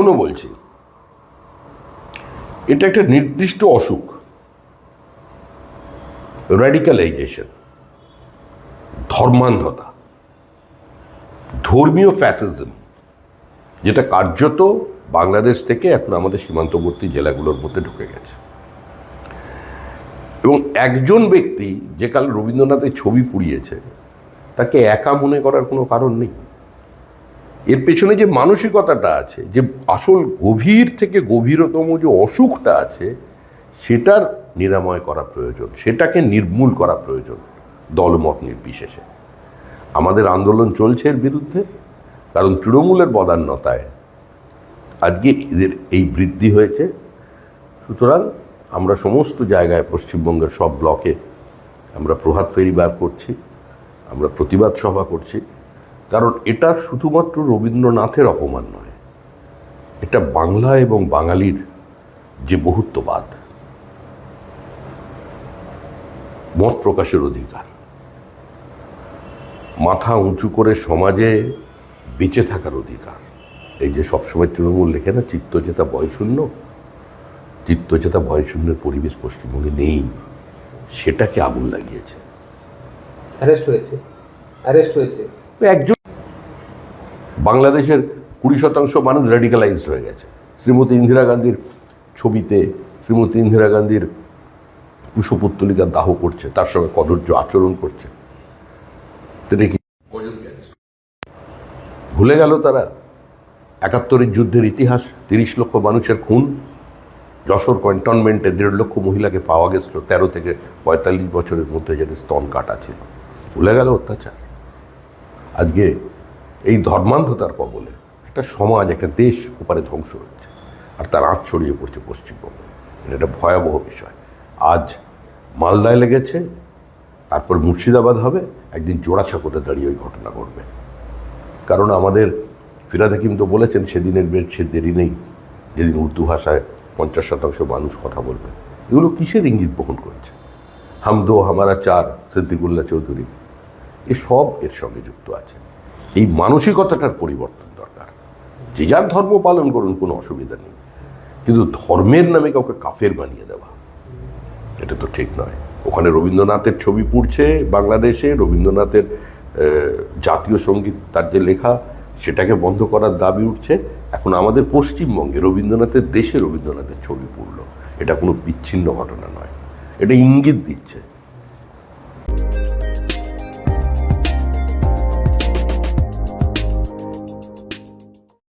এখনও বলছি, এটা একটা নির্দিষ্ট অসুখ র্যাডিক্যালাইজেশন ধর্মান্ধতা, ধর্মীয় ফ্যাসিজম যেটা কার্যত বাংলাদেশ থেকে এখন আমাদের সীমান্তবর্তী জেলাগুলোর মধ্যে ঢুকে গেছে। এবং একজন ব্যক্তি যে কাল রবীন্দ্রনাথের ছবি পুড়িয়েছে, তাকে একা মনে করার কোনো কারণ নেই। এর পেছনে যে মানসিকতাটা আছে, যে আসল গভীর থেকে গভীরতম যে অসুখটা আছে, সেটার নিরাময় করা প্রয়োজন, সেটাকে নির্মূল করা প্রয়োজন দলমত নির্বিশেষে। আমাদের আন্দোলন চলছে এর বিরুদ্ধে, কারণ তৃণমূলের বদান্যতায় আজকে এদের এই বৃদ্ধি হয়েছে। সুতরাং আমরা সমস্ত জায়গায় পশ্চিমবঙ্গের সব ব্লকে আমরা প্রভাত ফেরি বার করছি, আমরা প্রতিবাদ সভা করছি। কারণ এটা শুধুমাত্র রবীন্দ্রনাথের অপমান নয় এটা বাংলা এবং বাঙালির যে বহুত্ববাদ মত প্রকাশের অধিকার। মাথা উঁচু করে সমাজে বেঁচে থাকার অধিকার। এই যে সবসময় তৃণমূল লেখে না চিত্তচেতা বয়শূন্য চিত্তচেতা বয়শূন্যের পরিবেশ পশ্চিমবঙ্গে নেই সেটাকে আগুন লাগিয়েছে। অ্যারেস্ট হয়েছে। অ্যারেস্ট হয়েছে। একজন বাংলাদেশের কুড়ি শতাংশ মানুষ রেডিকালাইজড হয়ে গেছে। শ্রীমতী ইন্দিরা গান্ধীর ছবিতে, শ্রীমতী ইন্দিরা গান্ধীর কুশপুত্তলিকার দাহ করছে, তার সঙ্গে কদর্য আচরণ করছে। কি? ভুলে গেল তারা একাত্তরের যুদ্ধের ইতিহাস, তিরিশ লক্ষ মানুষের খুন, যশোর ক্যান্টনমেন্টে দেড় লক্ষ মহিলাকে পাওয়া গেছিল, তেরো থেকে পঁয়তাল্লিশ বছরের মধ্যে যাদের স্তন কাটা ছিল। ভুলে গেল অত্যাচার। আজকে এই ধর্মান্ধতার কবলে একটা সমাজ, একটা দেশ ওপারে ধ্বংস হচ্ছে আর তার আঁচ ছড়িয়ে পড়ছে পশ্চিমবঙ্গে। এটা একটা ভয়াবহ বিষয়। আজ মালদায় লেগেছে, তারপর মুর্শিদাবাদ হবে, একদিন জোড়াছাকোতে দাঁড়িয়ে ওই ঘটনা ঘটবে। কারণ আমাদের ফিরাদ হাকিম তো বলেছেন, সেদিনের বের সে দেরি নেই। যেদিন উর্দু ভাষায় পঞ্চাশ শতাংশ মানুষ কথা বলবে। এগুলো কিসের ইঙ্গিত বহন করছে? হামদো, হামারা চার, সিদ্দিকুল্লাহ চৌধুরী। এসব এর সঙ্গে যুক্ত আছে। এই মানসিকতাটার পরিবর্তন দরকার। যে যার ধর্ম পালন করুন, কোনো অসুবিধা নেই। কিন্তু ধর্মের নামে কাউকে কাফের বানিয়ে দেওয়া, এটা তো ঠিক নয়। ওখানে রবীন্দ্রনাথের ছবি পুড়ছে বাংলাদেশে, রবীন্দ্রনাথের জাতীয় সংগীত, তার যে লেখা, সেটাকে বন্ধ করার দাবি উঠছে। এখন আমাদের পশ্চিমবঙ্গে রবীন্দ্রনাথের দেশে রবীন্দ্রনাথের ছবি পুড়ল। এটা কোনো বিচ্ছিন্ন ঘটনা নয়। এটা ইঙ্গিত দিচ্ছে।